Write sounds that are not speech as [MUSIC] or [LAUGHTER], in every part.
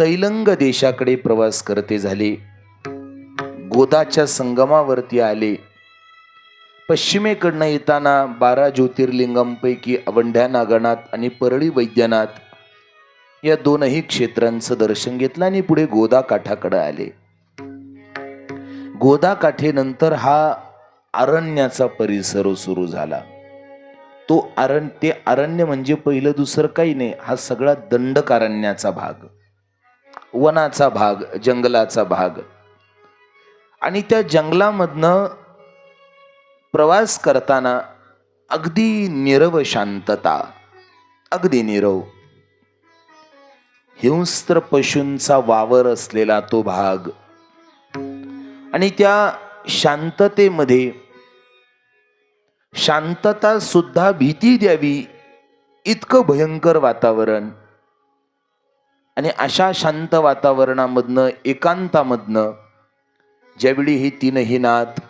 तैलंग देशाकडे प्रवास करते झाले. गोदाच्या संगमावरती आले. पश्चिमेकडनं येताना बारा ज्योतिर्लिंगांपैकी अवंढ्या नागनाथ आणि परळी वैद्यनाथ या दोनही क्षेत्रांचं दर्शन घेतलं आणि पुढे गोदा काठाकडे आले. गोदा काठेनंतर हा अरण्याचा परिसर सुरू झाला. तो अरण ते अरण्य म्हणजे पहिलं दुसरं काही नाही हा सगळा दंडकारण्याचा भाग. वनाचा भाग जंगलाचा भाग. आणि त्या जंगलामधनं प्रवास करताना अगदी निरव शांतता अगदी निरव. हिंस्त्र पशूंचा वावर असलेला तो भाग. आणि त्या शांततेमध्ये शांतता सुद्धा भीती द्यावी इतकं भयंकर वातावरण. आणि अशा शांत वातावरणामधनं एकांतामधनं ज्यावेळी ही तीनही नाथ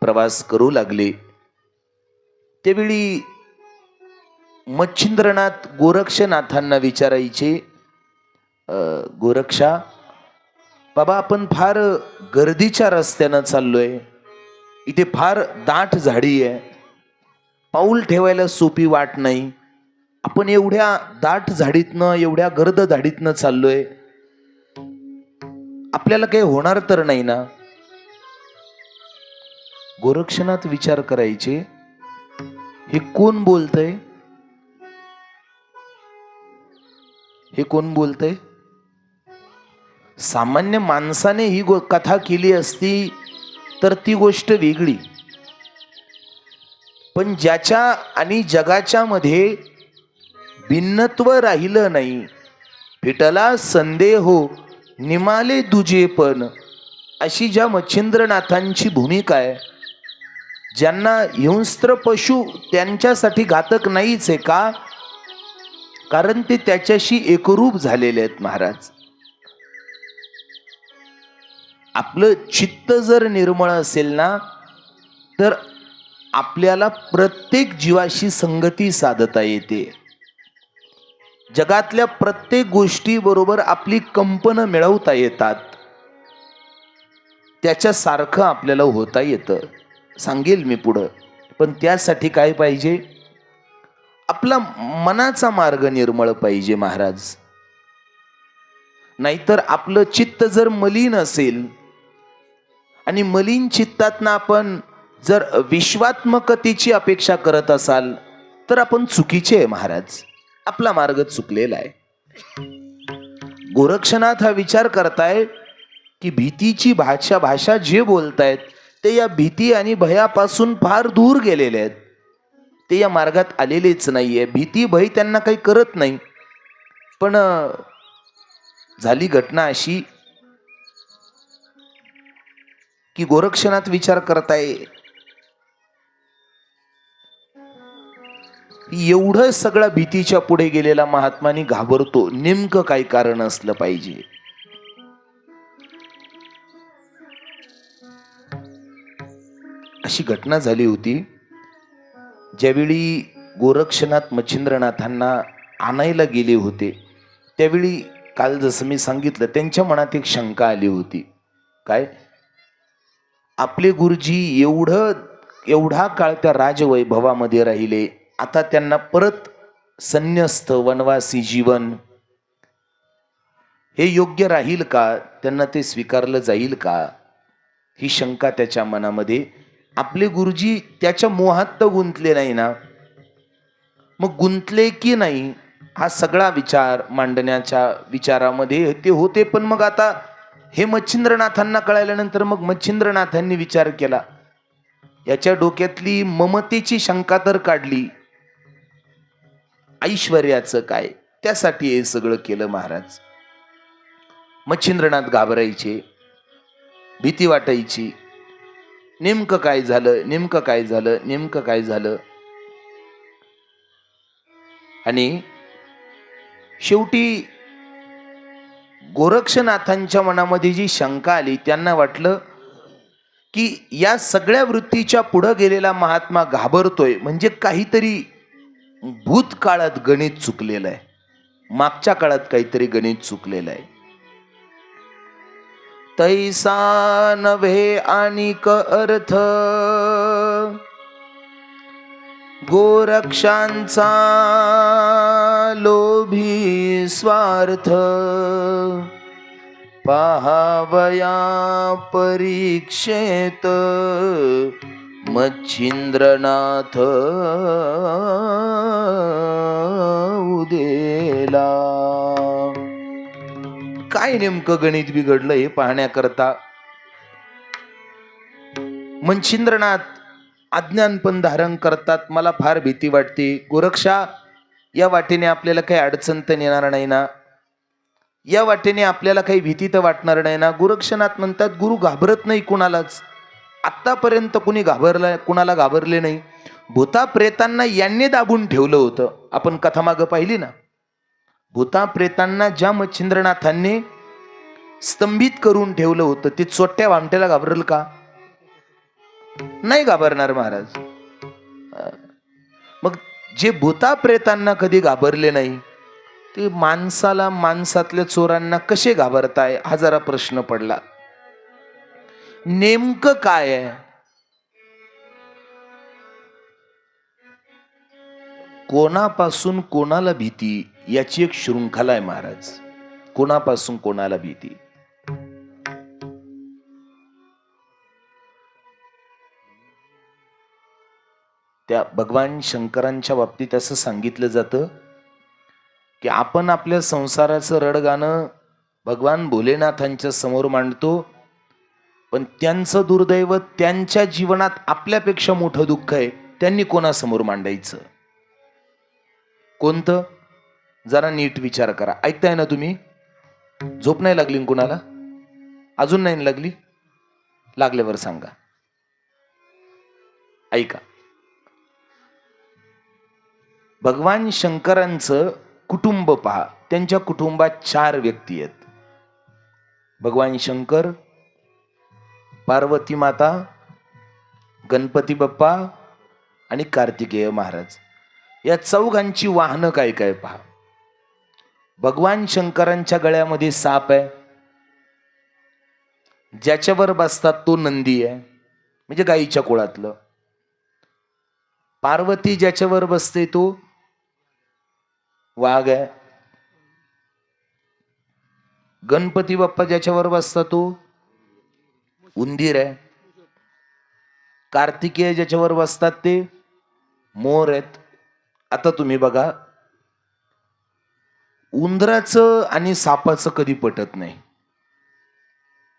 प्रवास करू लागले त्यावेळी मच्छिंद्रनाथ गोरक्षनाथांना विचारायचे गोरक्षा बाबा आपण फार गर्दीच्या रस्त्यानं चाललोय इथे फार दाट झाडी आहे पाऊल ठेवायला सोपी वाट नाही आपण एवढ्या दाट झाडीतनं एवढ्या गर्द झाडीतनं चाललोय. आपल्याला काही होणार तर नाही ना? गोरक्षणात विचार करायचे. हे कोण बोलतय? हे कोण बोलतय? सामान्य माणसाने ही गो कथा केली असती तर ती गोष्ट वेगळी. पण ज्याच्या आणि जगाच्या मध्ये भिन्नत्व राहिलं नाही. फिटला संदेह हो निमाले दुजे पण. अशी ज्या मच्छिंद्रनाथांची भूमिका आहे. ज्यांना हिंस्त्र पशु त्यांच्यासाठी घातक नाहीच आहे का? कारण ते त्याच्याशी एकरूप झालेले आहेत महाराज. आपलं चित्त जर निर्मळ असेल ना तर आपल्याला प्रत्येक जीवाशी संगती साधता येते. जगातल्या प्रत्येक गोष्टीबरोबर आपली कंपनं मिळवता येतात. त्याच्यासारखं आपल्याला होता येतं. सांगेल मी पुढं. पण त्यासाठी काय पाहिजे? आपला मनाचा मार्ग निर्मळ पाहिजे महाराज. नाहीतर आपलं चित्त जर मलिन असेल आणि मलिन चित्तातनं आपण जर विश्वात्मकतेची अपेक्षा करत असाल तर आपण चुकीचे आहे महाराज. आपला मार्ग चुकलेला आहे. गोरक्षनाथ हा विचार करताय की भीतीची भाषा भाषा जे बोलतायत ते या भीती आणि भयापासून फार दूर गेलेले आहेत. ते या मार्गात आलेलेच नाहीये. भीती भय त्यांना काही करत नाही. पण झाली घटना अशी की गोरक्षनाथ विचार करताय एवढं सगळं भीतीच्या पुढे गेलेला महात्मानी घाबरतो. नेमकं काय कारण असलं पाहिजे? अशी घटना झाली होती. ज्यावेळी गोरक्षनाथ मच्छिंद्रनाथांना आणायला गेले होते त्यावेळी काल जसं मी सांगितलं त्यांच्या मनात एक शंका आली होती. काय? आपले गुरुजी एवढं एवढा काळ त्या राजवैभवामध्ये राहिले आता त्यांना परत संन्यस्त वनवासी जीवन. हे योग्य राहील का? त्यांना ते स्वीकारलं जाईल का? ही शंका त्याच्या मनामध्ये. आपले गुरुजी त्याच्या मोहात तर गुंतले नाही ना? मग गुंतले की नाही? हा सगळा विचार मांडण्याच्या विचारामध्ये ते होते पण मग आता हे मच्छिंद्रनाथांना कळाल्यानंतर मग मच्छिंद्रनाथांनी विचार केला. याच्या डोक्यातली ममतेची शंका तर काढली. ऐश्वर्याचं काय? त्यासाठी हे सगळं केलं महाराज. मच्छिंद्रनाथ घाबरायचे भीती वाटायची. नेमकं काय झालं? नेमकं काय झालं? नेमकं काय झालं? आणि शेवटी गोरक्षनाथांच्या मनामध्ये जी शंका आली त्यांना वाटलं की या सगळ्या वृत्तीच्या पुढं गेलेला महात्मा घाबरतोय. म्हणजे काहीतरी भूतकाळात गणित चुकलेलं आहे. मागच्या काळात काहीतरी गणित चुकलेलं आहे. तैसा नव्हे आणि अर्थ. गोरक्षांचा लोभी स्वार्थ. पाहावया परीक्षेत मच्छिंद्रनाथ उदेला. काय नेमकं गणित बिघडलं हे पाहण्याकरता? अज्ञान अज्ञानपण धारण करतात मला फार भीती वाटते. गोरक्षा या वाटेने आपल्याला काही अडचण तर येणार नाही ना? या वाटेने आपल्याला काही भीती तर वाटणार नाही ना? गोरक्षनाथ म्हणतात गुरु घाबरत नाही कुणालाच. आत्तापर्यंत कुणी घाबरला कुणाला घाबरले नाही. भूता प्रेतांना यांनी दाबून ठेवलं होतं. आपण कथा मागं पाहिली ना? भूता प्रेतांना ज्या मच्छिंद्रनाथांनी स्तंभित करून ठेवलं होतं ते चोट्या वामट्याला घाबरल का? नाही घाबरणार महाराज. मग जे भूता प्रेतांना कधी घाबरले नाही ते माणसाला माणसातल्या चोरांना कसे घाबरताय हा जरा प्रश्न पडला. नेमकं काय आहे? कोणापासून कोणाला भीती याची एक शृंखला आहे महाराज. कोणापासून कोणाला भीती? त्या भगवान शंकरांच्या बाबतीत असं सांगितलं जातं की आपण आपल्या संसाराचं रडगाणं भगवान भोलेनाथांच्या समोर मांडतो पण त्यांचं दुर्दैव त्यांच्या जीवनात आपल्यापेक्षा मोठं दुःख आहे त्यांनी कोणासमोर मांडायचं? कोणतं? जरा नीट विचार करा. ऐकताय ना तुम्ही? झोप नाही लागली कुणाला? अजून नाही लागली? लागल्यावर सांगा. ऐका. भगवान शंकरांचं कुटुंब पहा. त्यांच्या कुटुंबात चार व्यक्ती आहेत. भगवान शंकर पार्वती माता गणपती बाप्पा आणि कार्तिकेय महाराज. या चौघांची वाहनं काय काय पहा. भगवान शंकरांच्या गळ्यामध्ये साप आहे. ज्याच्यावर बसतात तो नंदी आहे. म्हणजे गाईच्या कुळातलं. पार्वती ज्याच्यावर बसते तो वाघ आहे. गणपती बाप्पा ज्याच्यावर बसता तो उंदीर आहे. कार्तिकेय ज्याच्यावर बसतात ते मोर आहेत. आता तुम्ही बघा उंदराचं आणि सापाचं कधी पटत नाही.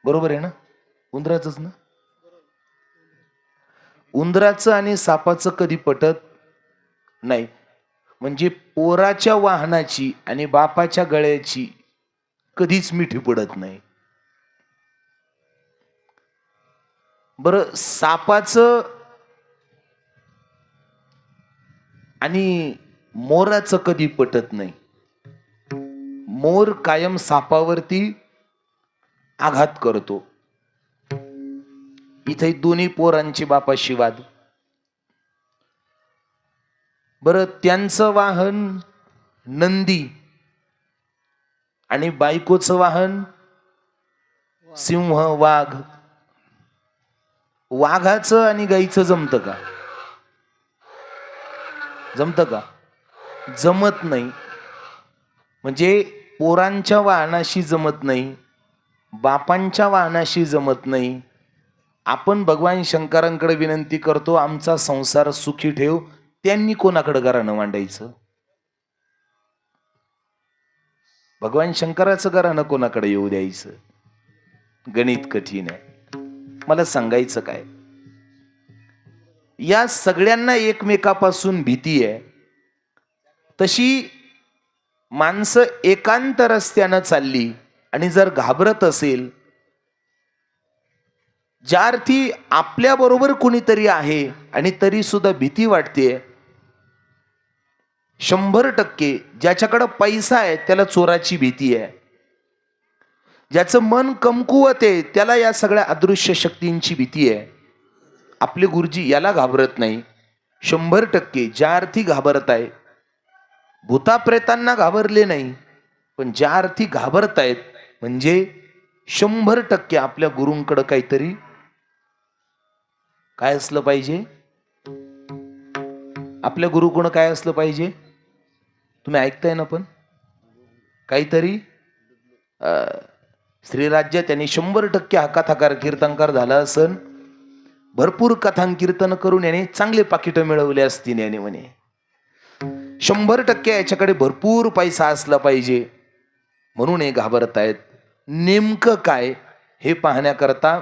बरोबर आहे ना? उंदराचंच ना? उंदराचं आणि सापाचं कधी पटत नाही. म्हणजे पोराच्या वाहनाची आणि बापाच्या गळ्याची कधीच मिठी पडत नाही. बरं सापाचं आणि मोराचं कधी पटत नाही. मोर कायम सापावरती आघात करतो. इथे दोन्ही पोरांची बापाशी वाद बरं त्यांचं वाहन नंदी आणि बायकोचं वाहन सिंह वाघ. वाघाचं आणि गाईचं जमतं का? जमतं का? जमत नाही. म्हणजे पोरांच्या वाहनाशी जमत नाही बापांच्या वाहनाशी जमत नाही. आपण भगवान शंकरांकडे विनंती करतो आमचा संसार सुखी ठेव. त्यांनी कोणाकडे घराणं मांडायचं? भगवान शंकराचं घराणं कोणाकडे येऊ द्यायचं? गणित कठीण आहे. मला सांगायचं काय? या सगळ्यांना एकमेकापासून भीती आहे. तशी माणसं एकांत रस्त्यानं चालली आणि जर घाबरत असेल ज्या अर्थी आपल्या बरोबर कुणीतरी आहे आणि तरी सुद्धा भीती वाटते शंभर टक्के ज्याच्याकडं पैसा आहे त्याला चोराची भीती आहे. ज्याचं मन कमकुवत आहे त्याला या सगळ्या अदृश्य शक्तींची भीती आहे. आपले गुरुजी याला घाबरत नाही. शंभर टक्के ज्या अर्थी घाबरत आहे भूताप्रेतांना घाबरले नाही पण ज्या अर्थी घाबरत आहेत म्हणजे शंभर टक्के आपल्या गुरूंकडं काहीतरी काय असलं पाहिजे? आपल्या गुरुकडं काय असलं पाहिजे? तुम्ही ऐकताय ना पण? काहीतरी? अं, श्रीराज्य त्यांनी शंभर टक्के हा कथाकार कीर्तनकार झाला असन. भरपूर कथांकीर्तन करून याने चांगले पाकिटं मिळवले असतील याने म्हणे. शंभर टक्के याच्याकडे भरपूर पैसा असला पाहिजे. म्हणून हे घाबरतायत नेमकं काय हे पाहण्याकरता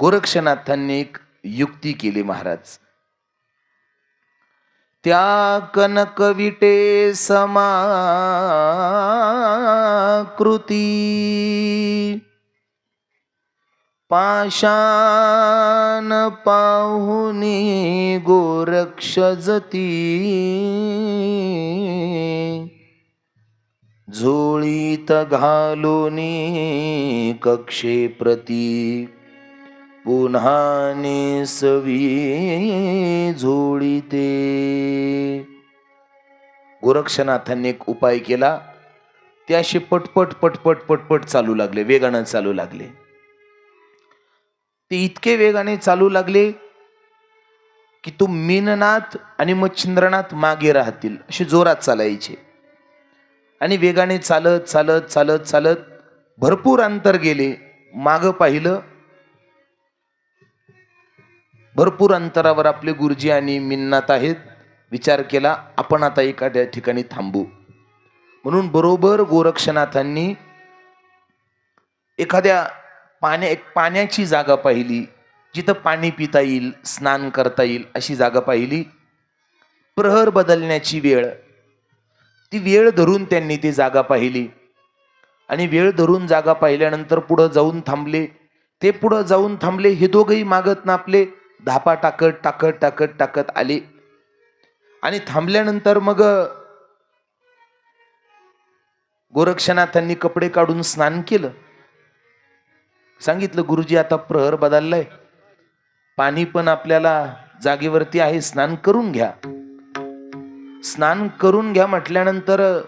गोरक्षनाथांनी एक युक्ती केली महाराज. त्या कनक विटे समाकृती. पाशान पाहुनी गोरक्ष जती झोळीत घालूनी कक्षे प्रती पुन्हा नेसवी झोळीते. गोरक्षनाथांनी एक उपाय केला. ते असे पटपट पटपट पटपट चालू लागले वेगानं चालू लागले. ते इतके वेगाने चालू लागले की तो मीननाथ आणि मच्छिंद्रनाथ मागे राहतील असे जोरात चालायचे. आणि वेगाने चालत चालत चालत चालत भरपूर अंतर गेले. मागं पाहिलं भरपूर अंतरावर आपले गुरुजी आणि मिन्नात आहेत. विचार केला आपण आता एखाद्या ठिकाणी थांबू. म्हणून बरोबर गोरक्षनाथांनी एखाद्या पाण्या एक पाण्याची जागा पाहिली जिथं पाणी पिता येईल स्नान करता येईल अशी जागा पाहिली. प्रहर बदलण्याची वेळ. ती वेळ धरून त्यांनी ती जागा पाहिली. आणि वेळ धरून जागा पाहिल्यानंतर पुढं जाऊन थांबले. ते पुढं जाऊन थांबले हे दोघंही मागत ना आपले धापा टाकत टाकत टाकत टाकत आली. आणि थांबल्यानंतर मग गोरक्षनाथांनी कपडे काढून स्नान केलं. सांगितलं गुरुजी आता प्रहर बदललाय. पाणी पण आपल्याला जागेवरती आहे स्नान करून घ्या. स्नान करून घ्या म्हटल्यानंतर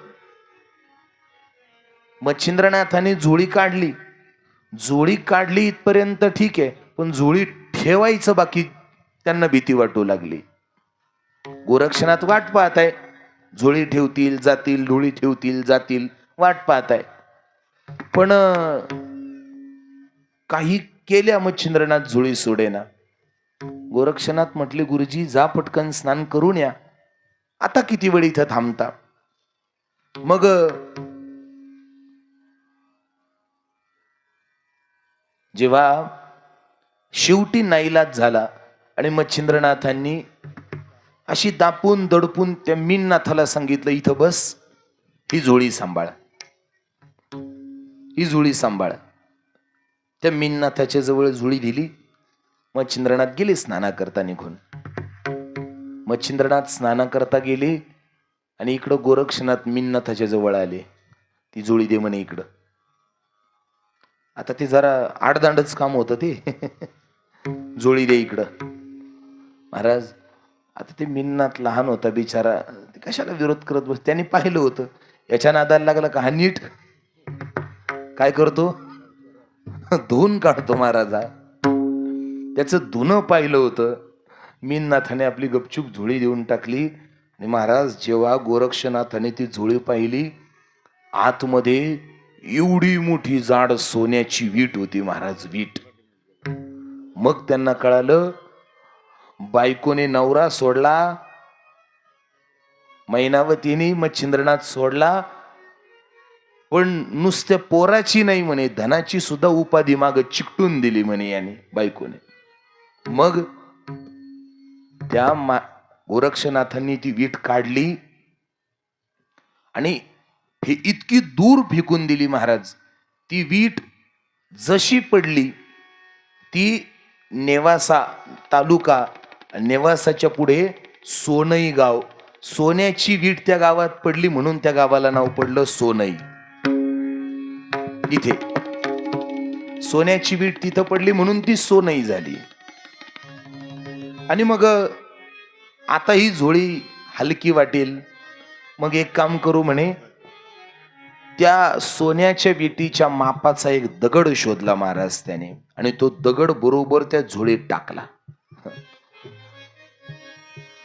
मच्छिंद्रनाथाने झोळी काढली. झोळी काढली इथपर्यंत ठीक आहे. पण जुळी ठेवायचं बाकी त्यांना भीती वाटू लागली. गोरक्षणात वाट पाहत आहे झोळी ठेवतील जातील डोळी ठेवतील जातील वाट पाहत आहे पण काही केल्या मच्छिंद्रनाथ झुळी सोडेना. गोरक्षनाथ म्हटले गुरुजी जा पटकन स्नान करून या. आता किती वेळ इथं थांबता? मग जेव्हा शेवटी नाईलाज झाला. आणि मच्छिंद्रनाथांनी अशी दापून दडपून त्या मीननाथाला सांगितलं इथं बस ही झोळी सांभाळ. ही जुळी सांभाळ. त्या मीननाथाच्या जवळ जुळी दिली. मच्छिंद्रनाथ गेले स्नानाकरता निघून. मच्छिंद्रनाथ स्नाना करता गेले आणि इकडं गोरक्षनाथ मीननाथाच्या जवळ आले. ती जुळी दे म्हणे इकडं. आता ते जरा आडदांडच काम होतं ते. [LAUGHS] जुळी दे इकडं. महाराज आता ते मिन्नाथ लहान होता बिचारा. ते कशाला विरोध करत बस त्यांनी पाहिलं होतं. याच्या नादाला लागला का? हा नीट. काय करतो? धुवून काढतो महाराजा त्याचं धुणं पाहिलं होतं. मीननाथाने आपली गपचूप झोळी देऊन टाकली. आणि महाराज जेव्हा गोरक्षनाथाने ती झोळी पाहिली आतमध्ये एवढी मोठी जाड सोन्याची वीट होती महाराज वीट. मग त्यांना कळालं बायकोने नवरा सोडला मैनावतीने मच्छिंद्रनाथ सोडला पण नुसत्या पोराची नाही म्हणे धनाची सुद्धा उपाधी माग चिकटून दिली म्हणे याने बायकोने. मग त्या मा गोरक्षनाथांनी ती वीट काढली आणि हे इतकी दूर फेकून दिली महाराज. ती वीट जशी पडली ती नेवासा तालुका नेवासाच्या पुढे सोनई गाव. सोन्याची वीट त्या गावात पडली म्हणून त्या गावाला नाव पडलं सोनई. इथे. सोन्याची वीट तिथं पडली म्हणून ती सोनई झाली. आणि मग आता ही झोळी हलकी वाटेल. मग एक काम करू म्हणे त्या सोन्याच्या विटीच्या मापाचा एक दगड शोधला महाराज त्याने. आणि तो दगड बरोबर त्या झोळीत टाकला.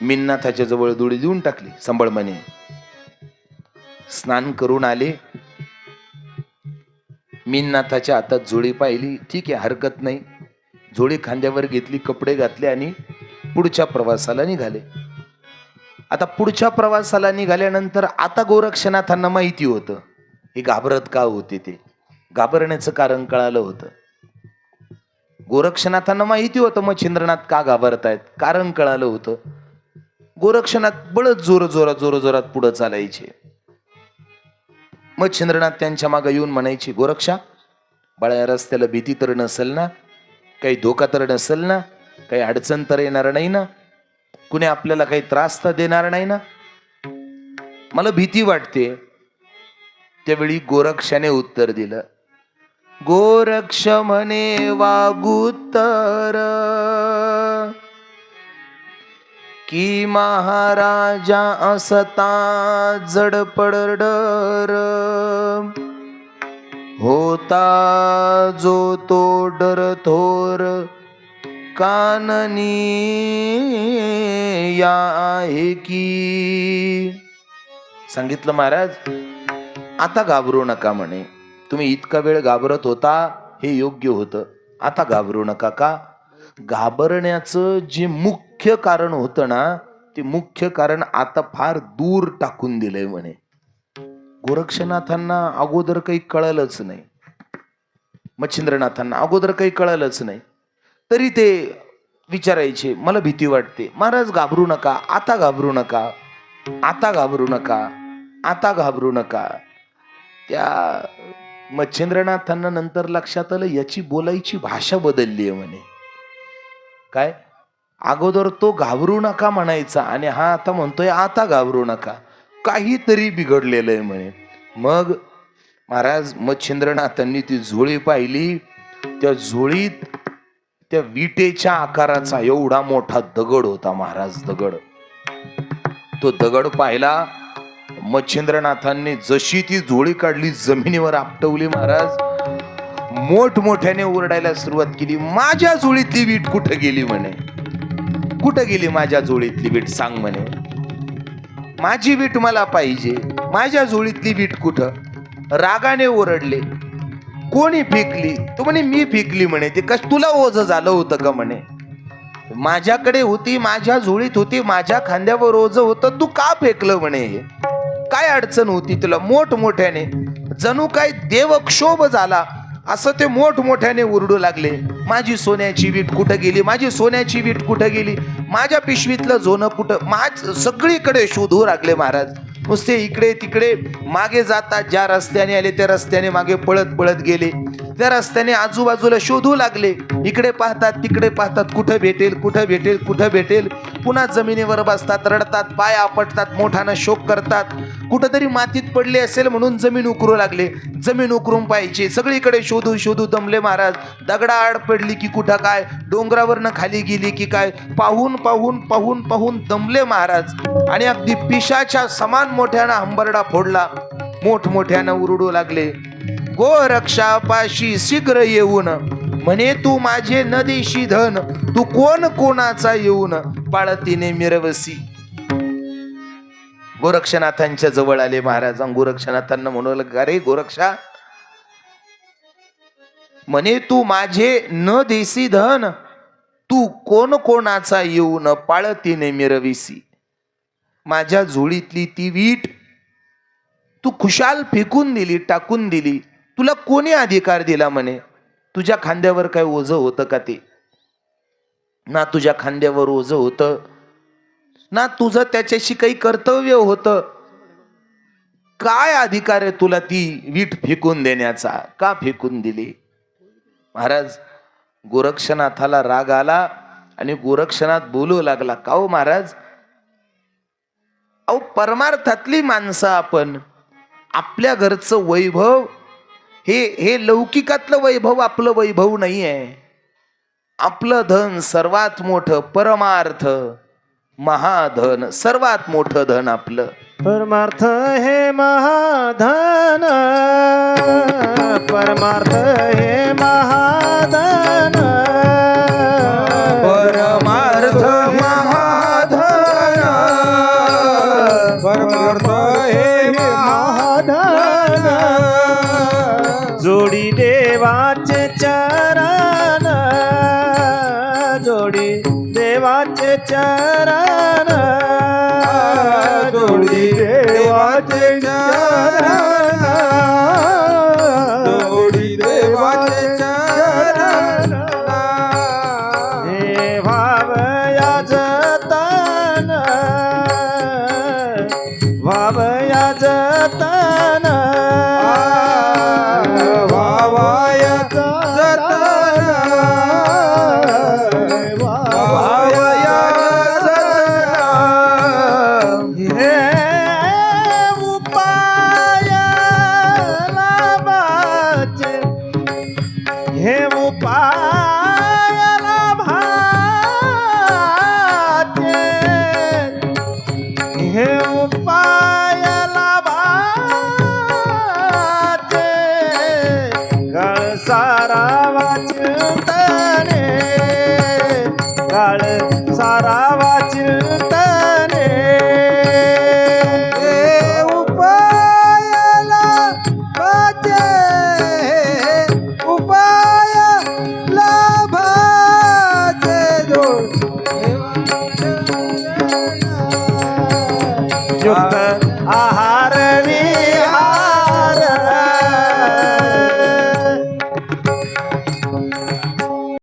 मिन्नाथाच्या जवळ धुळी देऊन टाकली. संबळ म्हणे स्नान करून आले. मिन्नाथाच्या हातात झोळी पाहिली. ठीक आहे हरकत नाही. झोळी खांद्यावर घेतली कपडे घातले आणि पुढच्या प्रवासाला निघाले. आता पुढच्या प्रवासाला निघाल्यानंतर आता गोरक्षनाथांना माहिती होतं. हे घाबरत का होती ते? घाबरण्याचं कारण कळालं होतं. गोरक्षनाथांना माहिती होतं मग चंद्रनाथ का घाबरतायत. कारण कळालं होतं. गोरक्षनाथ बळच जोर जोरात जोर जोरात पुढं चालायचे. मग छिंद्रनाथ त्यांच्या मागे येऊन म्हणायचे गोरक्षा बाळ्या रस्त्याला भीती तर नसेल ना? काही धोका तर नसेल ना? काही अडचण तर येणार नाही ना? कुणी आपल्याला काही त्रास तर देणार नाही ना? मला भीती वाटते. त्यावेळी गोरक्षाने उत्तर दिलं. गोरक्ष म्हणे वागुत्तर की महाराजा असता जडपडर होता जो तो डर थोर काननी या आहे की. सांगितलं महाराज? आता घाबरू नका म्हणे. तुम्ही इतका वेळ घाबरत होता हे योग्य होतं. आता घाबरू नका का? घाबरण्याचं जे मुख्य कारण होतं ना ते मुख्य कारण आता फार दूर टाकून दिलंय म्हणे. गोरक्षनाथांना अगोदर काही कळलंच नाही. मच्छिंद्रनाथांना अगोदर काही कळलंच नाही. तरी ते विचारायचे मला भीती वाटते. महाराज घाबरू नका. आता घाबरू नका. आता घाबरू नका. आता घाबरू नका. त्या मच्छिंद्रनाथांना नंतर लक्षात आलं याची बोलायची भाषा बदलली आहे म्हणे. काय? अगोदर तो घाबरू नका म्हणायचा आणि हा आता म्हणतोय आता घाबरू नका. काहीतरी बिघडलेलं आहे म्हणे. मग महाराज मच्छिंद्रनाथांनी ती झोळी पाहिली. त्या झोळीत त्या विटेच्या आकाराचा एवढा मोठा दगड होता महाराज दगड. तो दगड पाहिला मच्छिंद्रनाथांनी जशी ती झोळी काढली जमिनीवर आपटवली महाराज. मोठमोठ्याने ओरडायला सुरुवात केली माझ्या झोळीतली वीट कुठं गेली म्हणे? कुठं गेली माझ्या झोळीतली वीट? सांग म्हणे. माझी वीट मला पाहिजे. माझ्या झोळीतली वीट कुठं? रागाने ओरडले कोणी फेकली? तो म्हणे मी फेकली म्हणे. ते कस तुला ओझ झालं होतं का म्हणे? माझ्याकडे होती माझ्या झोळीत होती माझ्या खांद्यावर ओझ होतं. तू का फेकलं म्हणे हे? काय अडचण होती तुला? मोठमोठ्याने. जणू काय देवक्षोभ झाला. असं ते मोठमोठ्याने ओरडू लागले. माझी सोन्याची वीट कुठं गेली? माझी सोन्याची वीट कुठं गेली? माझ्या पिशवीतलं झोनं कुठं? माझ सगळीकडे शोधू लागले महाराज. नुसते इकडे तिकडे मागे जातात. ज्या रस्त्याने आले त्या रस्त्याने मागे पळत पळत गेले. त्या रस्त्याने आजूबाजूला शोधू लागले. इकडे पाहतात तिकडे पाहतात कुठं भेटेल कुठं भेटेल कुठं भेटेल. पुन्हा जमिनीवर बसतात रडतात पाय आपटतात मोठानं शोक करतात. कुठंतरी मातीत पडले असेल म्हणून जमीन उकरू लागले. जमीन उकरून पाहिजे सगळीकडे शोधू शोधू दमले महाराज. दगडाआड पडली की कुठं काय? डोंगरावरनं खाली गेली की काय? पाहून पाहून पाहून पाहून दमले महाराज. आणि अगदी पिशाच्या समान मोठ्यानं हंबरडा फोडला. मोठमोठ्यानं उरडू लागले. गो रक्षापाशी शीघ्र येऊन म्हणे तू माझे न देशी धन तू कोण कोणाचा येऊन पाळतीने मिरवसी? गोरक्षनाथांच्या जवळ आले महाराज. गोरक्षनाथांना म्हणू अरे गोरक्षा? म्हणे तू माझे न देसी धन तू कोण कोणाचा येऊन पाळतीने मिरविसी? माझ्या झोळीतली ती वीट तू खुशाल फेकून दिली टाकून दिली. तुला कोणी अधिकार दिला म्हणे? तुझ्या खांद्यावर काय ओझ होतं का ते? ना तुझ्या खांद्यावर ओझ होतं. ना तुझं त्याच्याशी काही कर्तव्य होतं. काय अधिकार आहे तुला ती वीट फेकून देण्याचा? का फेकून दिली? महाराज गोरक्षनाथाला राग आला आणि गोरक्षनाथ बोलू लागला का हो महाराज अहो परमार्थातली माणसं आपण. आपल्या घरचं वैभव हे हे लौकिकातलं वैभव आपलं वैभव नाही आहे आपलं धन सर्वात मोठं परमार्थ महाधन सर्वात मोठं धन आपलं. परमार्थ हे महाधन परमार्थ हे महाधन. Oh.